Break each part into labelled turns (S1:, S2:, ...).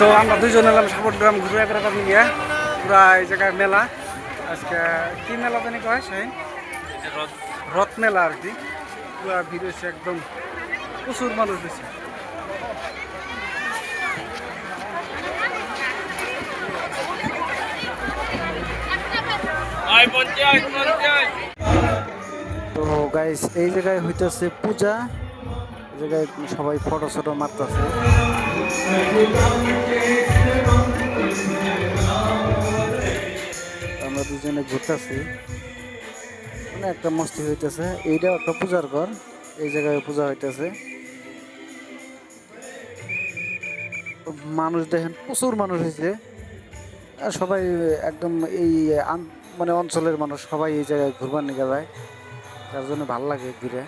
S1: তো আমরা দুজন এলাম সাপোর্ট গ্রাম ঘুরে বেড়াতে নিয়ে। পুরা এই জায়গায় মেলা। আজকে কি মেলা জানি কয় শাহিন? রথ মেলা আর কি। পুরা ভিড় হয়েছে একদম। প্রচুর মানুষ বেশি তো গাইস এই জায়গায় হইতেছে পূজা। এই জায়গায় সবাই ফটো ফটো মারতেছে। আমরা দুজনে ঘুরতেছি। মানে একটা মস্তি হইতেছে। এইটা একটা পূজার ঘর। এই জায়গায় পূজা হইতেছে। মানুষ দেখেন, প্রচুর মানুষ হয়েছে আর সবাই একদম এই মানে অঞ্চলের মানুষ সবাই এই জায়গায় ঘুরবার নিয়ে যায়। তার জন্য ভালো লাগে ঘুরে।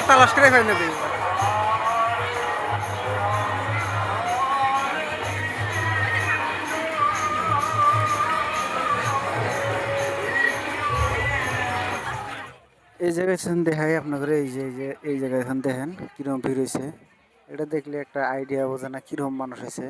S1: তোমার তালাশ করে এই জায়গায় দেখাই আপনাদের, এই যে এই যে, এই জায়গায় দেখেন কীরকম ভিড় হয়েছে। এটা দেখলে একটা আইডিয়া বোঝে না কীরকম মানুষ হয়েছে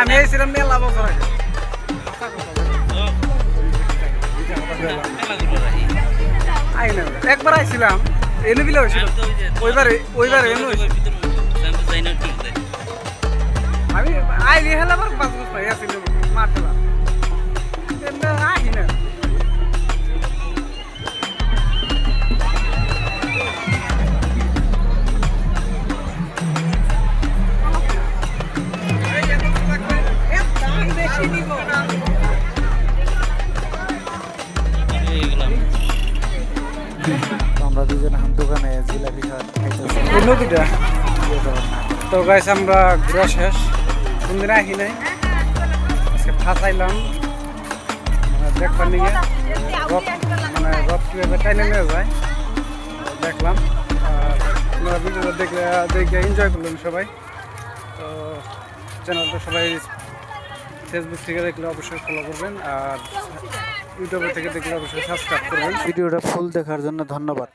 S1: আমি এসেছিলাম মেলা বছর। আগে একবার আইছিলাম এনে বিলে হয়েছিল। ওইবারে ওইবারে এনে হয়েছিল। আমি আইলি হেলাবার পাঁচ বছর মাঠ। আমরা দুজন দোকানে জিলাপি খাওয়া নদীটা? তো গাইস আমরা ঘুরা শেষ। কোনদিন আহি নাই। আজকে ফাঁসাইলাম। মানে দেখবার নিয়ে রথ মানে রথ কীভাবে টাইনে নিয়ে যায়, দেখলাম। আপনারা ভিডিওটা দেখলে, দেখে এনজয় করলেন সবাই। তো চ্যানেলটা সবাই ফেসবুক থেকে দেখলে অবশ্যই ফলো করবেন আর ইউটিউবে থেকে দেখলে অবশ্যই সাবস্ক্রাইব করবেন। ভিডিওটা ফুল দেখার জন্য ধন্যবাদ।